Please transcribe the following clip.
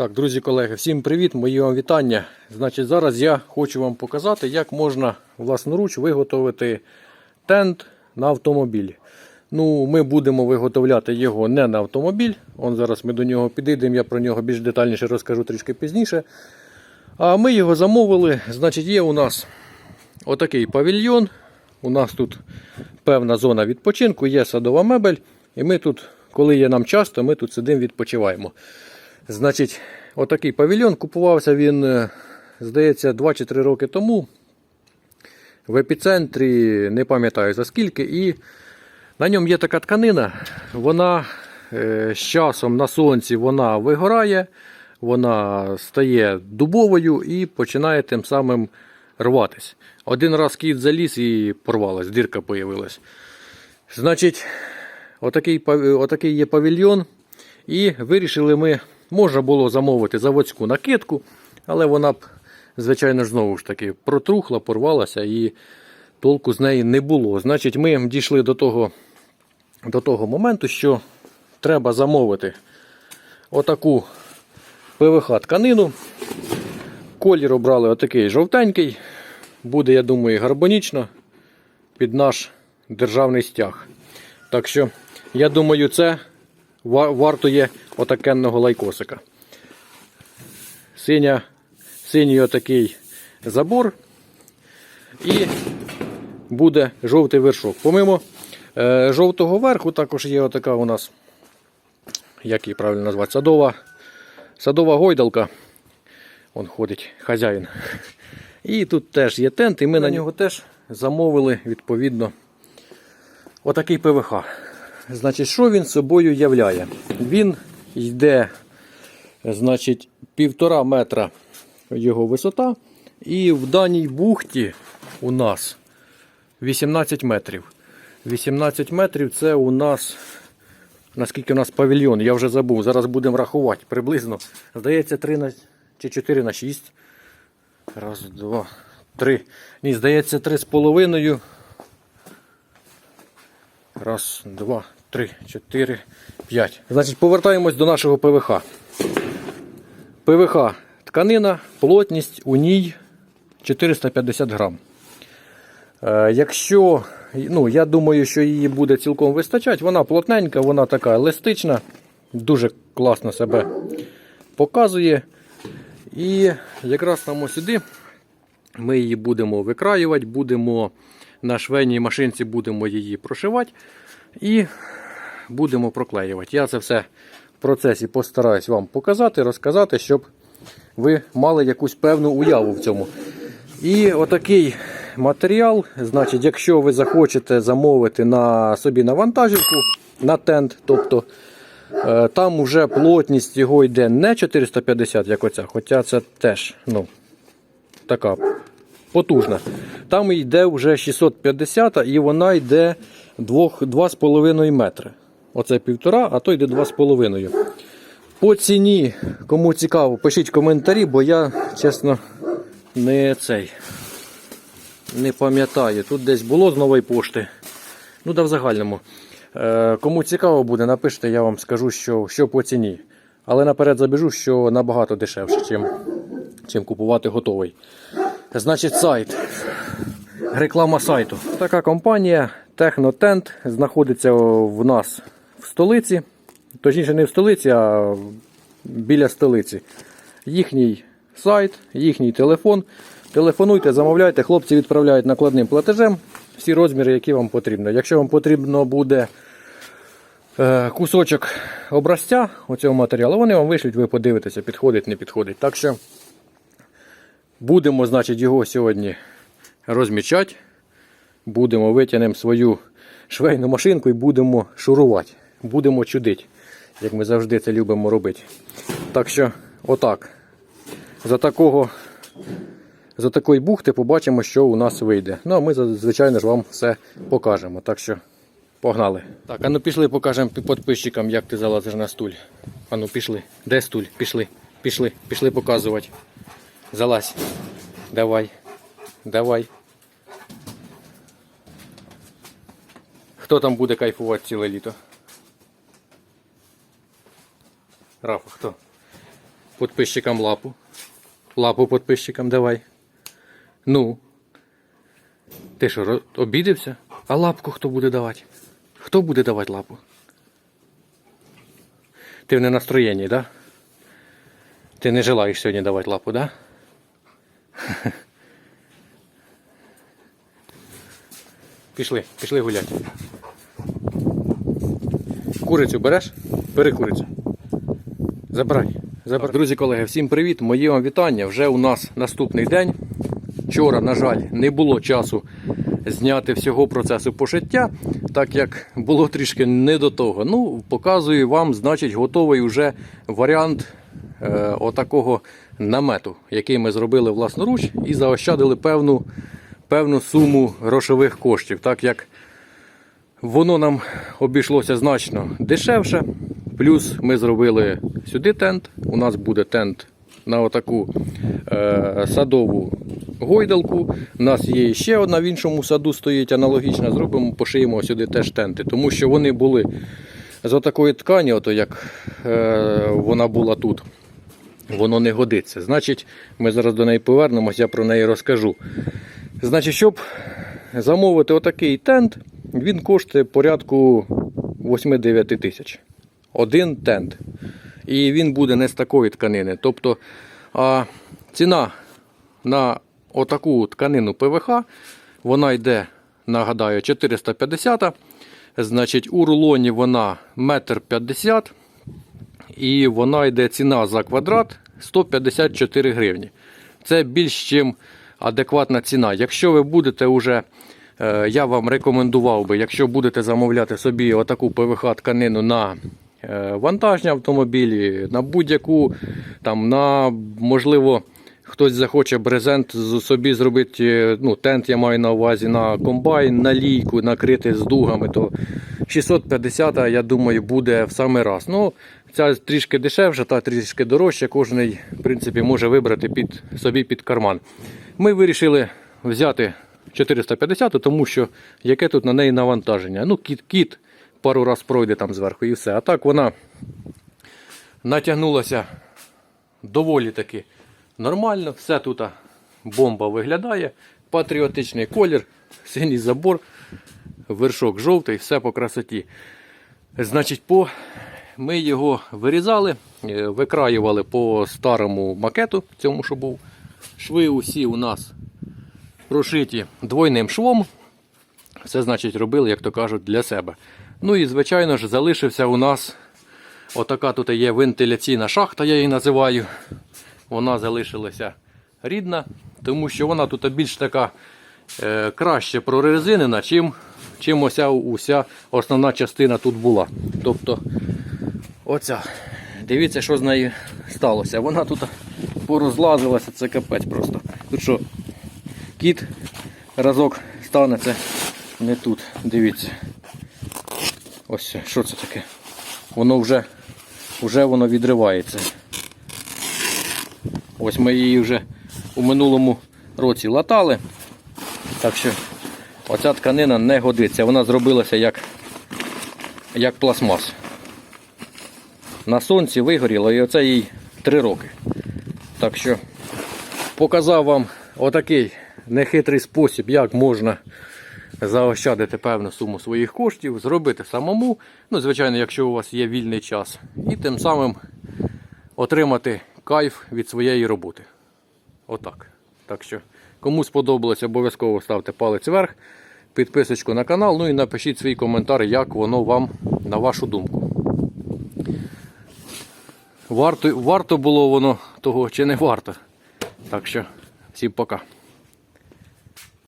Так, друзі, колеги, всім привіт, мої вам вітання. Значить, зараз я хочу вам показати, як можна власноруч виготовити тент на автомобіль. Ну, ми будемо виготовляти його не на автомобіль. Он зараз ми до нього підійдемо, я про нього більш детальніше розкажу трішки пізніше. А ми його замовили. Значить, є у нас отакий павільйон. У нас тут певна зона відпочинку, є садова мебель. І ми тут, коли є нам час, то ми тут сидимо, відпочиваємо. Значить, отакий павільйон купувався він, е, здається, 2 чи 3 роки тому. В епіцентрі, не пам'ятаю за скільки. І на ньому є така тканина. Вона е, з часом на сонці вона вигорає, вона стає дубовою і починає тим самим рватись. Один раз кіт заліз і порвалась, дірка появилась. Значить, отакий, отакий є павільйон. І вирішили ми, можна було замовити заводську накидку, але вона б, звичайно знову ж таки протрухла, порвалася і толку з неї не було. Значить, ми дійшли до того, до того моменту, що треба замовити отаку ПВХ тканину. Колір обрали отакий жовтенький. Буде, я думаю, гармонічно під наш державний стяг. Так що, я думаю, це вартує отакенного лайкосика. Синя, синій отакий забор. І буде жовтий вершок. Помимо е, жовтого верху, також є отака у нас, як її правильно назвати, садова, садова гойдалка. Он ходить хазяїн. І тут теж є тент, і ми на нього теж замовили відповідно отакий ПВХ. Значить, що він собою являє? Він йде, значить, півтора метра його висота. І в даній бухті у нас 18 метрів. 18 метрів це у нас, наскільки у нас павільйон, я вже забув. Зараз будемо рахувати приблизно. Здається, 3 на чи 4 на 6. Раз, два, три. Ні, здається, три з половиною. Раз, два, три, чотири, п'ять. Значить, повертаємось до нашого ПВХ. ПВХ тканина, плотність у ній 450 грам. Е, якщо, ну, я думаю, що її буде цілком вистачати, вона плотненька, вона така еластична, дуже класно себе показує. І якраз там ось сюди ми її будемо викраювати, будемо на швейній машинці будемо її прошивати і будемо проклеювати. Я це все в процесі постараюсь вам показати, розказати, щоб ви мали якусь певну уяву в цьому. І отакий матеріал, значить, якщо ви захочете замовити на собі навантажівку, на тент, тобто е, там вже плотність його йде не 450, як оця, хоча це теж ну, така потужна. Там йде вже 650 і вона йде 2,5 метри. Оце півтора, а то йде 2,5. По ціні, кому цікаво, пишіть коментарі, бо я, чесно, не цей. Не пам'ятаю. Тут десь було з нової пошти. Ну, да в загальному. Е, кому цікаво буде, напишіть, я вам скажу, що, що по ціні. Але наперед забіжу, що набагато дешевше, чим, чим купувати готовий. Значить, сайт. Реклама сайту. Така компанія Техноtent знаходиться в нас в столиці. Точніше, не в столиці, а біля столиці. Їхній сайт, їхній телефон. Телефонуйте, замовляйте, хлопці відправляють накладним платежем всі розміри, які вам потрібно. Якщо вам потрібно буде е, кусочок образця оцього матеріалу, вони вам вишлють, ви подивитеся, підходить, не підходить. Так що будемо, значить, його сьогодні розмічати. Будемо витягнемо свою швейну машинку і будемо шурувати. Будемо чудити, як ми завжди це любимо робити. Так що, отак. За такого. За такої бухти побачимо, що у нас вийде. Ну, а ми, звичайно ж, вам все покажемо. Так що, погнали. Так, а ну пішли, покажемо підписчикам, як ти залазиш на стуль. А ну пішли. Де стуль? Пішли. Пішли, пішли показувати. Залазь. Давай. Давай. Хто там буде кайфувати ціле літо? Рафа, хто? Подписчикам лапу. Лапу подписчикам давай. Ну. Ти що, обідився? А лапку хто буде давати? Хто буде давати лапу? Ти в ненастроєнні, так? Да? Ти не желаєш сьогодні давати лапу, так? Да? Пішли, пішли гуляти. Курицю береш? Бери курицю. Забирай. Забирай. Друзі, колеги, всім привіт! Мої вам вітання. Вже у нас наступний день. Вчора, на жаль, не було часу зняти всього процесу пошиття, так як було трішки не до того. Ну, показую вам, значить, готовий уже варіант е, отакого намету, який ми зробили власноруч і заощадили певну, певну суму грошових коштів, так як Воно нам обійшлося значно дешевше. Плюс ми зробили сюди тент. У нас буде тент на отаку е, садову гойдалку. У нас є ще одна в іншому саду стоїть аналогічна. Зробимо, пошиємо сюди теж тенти. Тому що вони були з отакої ткані, ото як е, вона була тут. Воно не годиться. Значить, ми зараз до неї повернемось, я про неї розкажу. Значить, щоб замовити отакий тент, він коштує порядку 8-9 тисяч. Один тент. І він буде не з такої тканини. Тобто а, ціна на отаку тканину ПВХ, вона йде, нагадаю, 450. Значить, у рулоні вона 1,50 м. І вона йде ціна за квадрат 154 гривні. Це більш ніж адекватна ціна. Якщо ви будете вже, е, я вам рекомендував би, якщо будете замовляти собі отаку ПВХ тканину на вантажні автомобілі, на будь-яку, там, на можливо. Хтось захоче брезент собі зробити, е, ну, тент я маю на увазі на комбайн, на лійку, накрити з дугами, то 650, я думаю, буде в самий раз. Ну, ця трішки дешевша, та трішки дорожча. Кожен, в принципі, може вибрати під, собі під карман. Ми вирішили взяти 450, тому що яке тут на неї навантаження. Ну, кіт, кіт пару раз пройде там зверху і все. А так вона натягнулася доволі таки нормально. Все тут бомба виглядає. Патріотичний колір, синій забор, вершок жовтий, все по красоті. Значить, по... ми його вирізали, е, викраювали по старому макету, цьому, що був. Шви усі у нас прошиті двойним швом. Це значить робили, як то кажуть, для себе. Ну і, звичайно ж, залишився у нас отака тут є вентиляційна шахта, я її називаю. Вона залишилася рідна, тому що вона тут більш така е, краще прорезинена, чим, чим ося, уся основна частина тут була. Тобто, оця. Дивіться, що з нею сталося. Вона тут порозлазилася, це капець просто. Тут що, кіт разок стане, це не тут. Дивіться. Ось що це таке. Воно вже, вже воно відривається. Ось ми її вже у минулому році латали. Так що оця тканина не годиться. Вона зробилася як, як пластмас. На сонці вигоріло і оце їй 3 роки. Так що показав вам отакий нехитрий спосіб, як можна заощадити певну суму своїх коштів, зробити самому. Ну, звичайно, якщо у вас є вільний час. І тим самим отримати кайф від своєї роботи. Отак. Так що, кому сподобалось, обов'язково ставте палець вверх, підписочку на канал, ну і напишіть свій коментар, як воно вам на вашу думку. Варто, варто було воно того чи не варто. Так що, всім пока.